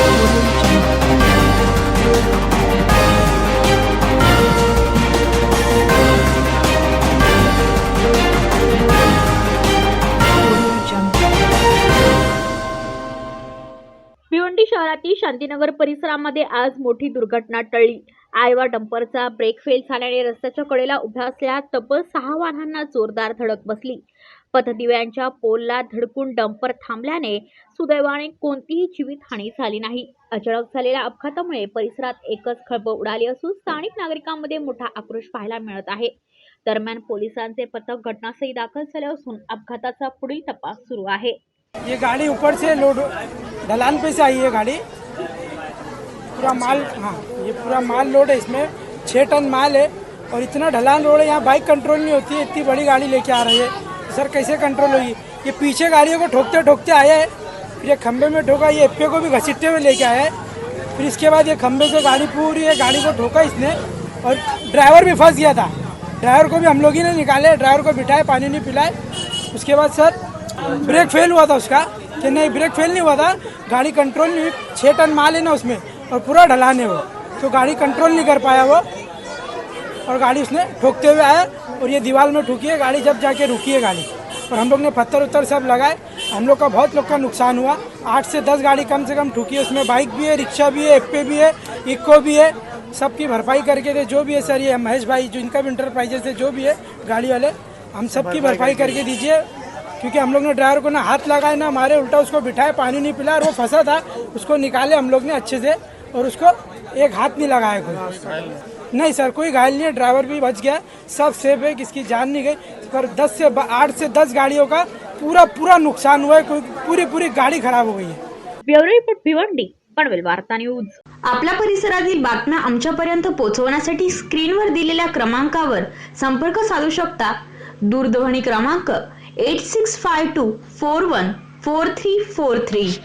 Thank you. शहरातील शांतीनगर परिसरामध्ये आज मोठी दुर्घटना टळली. आयवा डंपरचा ब्रेक फेल झाल्याने रस्त्याच्या कडेला उभ्या असलेल्या तब्बल सहा वाहनांना जोरदार धडक बसली. पथदिव्यांच्या पोलला धडकून डंपर थांबल्याने सुदैवाने कोणतीही जीवितहानी झाली नाही. अचानक झालेल्या अपघातामुळे परिसरात एकच खळबळ उडाली असून स्थानिक नागरिकांमध्ये मोठा आक्रोश पाहायला मिळत आहे. दरम्यान पोलिसांचे पथक घटनास्थळी दाखल झाले असून अपघाताचा पुढील तपास सुरू आहे. ये गाड़ी ऊपर से लोड, ढलान पे से आई है गाड़ी। पूरा माल हाँ ये पूरा माल लोड है, इसमें छः टन माल है और इतना ढलान रोड है, यहाँ बाइक कंट्रोल नहीं होती है इतनी बड़ी गाड़ी लेके आ रही है। सर, कैसे कंट्रोल होगी? ये पीछे गाड़ियों को ठोकते ठोकते आया है। फिर ये खंबे में ठोका, ये एप्पे को भी घसीटते हुए लेके आया है। फिर इसके बाद ये खंबे से गाड़ी पूरी है, गाड़ी को ठोका इसने। और ड्राइवर भी फंस गया था। ड्राइवर को भी हम लोग ही ने निकाले, ड्राइवर को बिठाए, पानी नहीं पिलाए। उसके बाद सर ब्रेक फेल हुआ था उसका कि नहीं ब्रेक फेल नहीं हुआ था गाड़ी कंट्रोल नहीं छः टन माल है ना उसमें और पूरा ढलाने वो तो गाड़ी कंट्रोल नहीं कर पाया वो और गाड़ी उसने ठोकते हुए आया और ये दीवार में ठुकी है गाड़ी जब जाके रुकी है गाड़ी और हम लोग ने पत्थर उत्तर सब लगाए हम लोग का बहुत लोग का नुकसान हुआ आठ से दस गाड़ी कम से कम ठुकी है उसमें बाइक भी है रिक्शा भी है एप्पे भी है इक्को भी है सबकी भरपाई करके दे जो भी है सर ये महेश भाई जो इनका भी इंटरप्राइजेस है जो भी है गाड़ी वाले हम सबकी भरपाई करके दीजिए। क्योंकि हम लोग ने ड्राइवर को ना हाथ लगाए ना मारे उल्टा उसको बिठाए पानी नहीं पिलाया और वो फंसा था। उसको निकाले हम लोग ने अच्छे से और उसको एक हाथ नहीं लगाया कोई। नहीं सर कोई घायल नहीं है ड्राइवर भी बच गया सब सेफ है किसकी जान नहीं गई। पर 10 से आठ से 10 गाड़ियों का पूरा पूरा नुकसान हुआ है कोई पूरी पूरी गाड़ी खराब हो गई है। ब्युरो रिपोर्ट भिवंडी पनवेल वार्ता न्यूज। आपल्या परिसरातील बातम्या आमच्यापर्यंत पोहोचवण्यासाठी स्क्रीनवर दिलेल्या क्रमांकावर संपर्क साधू शकता. दूरध्वनी क्रमांक 8652414343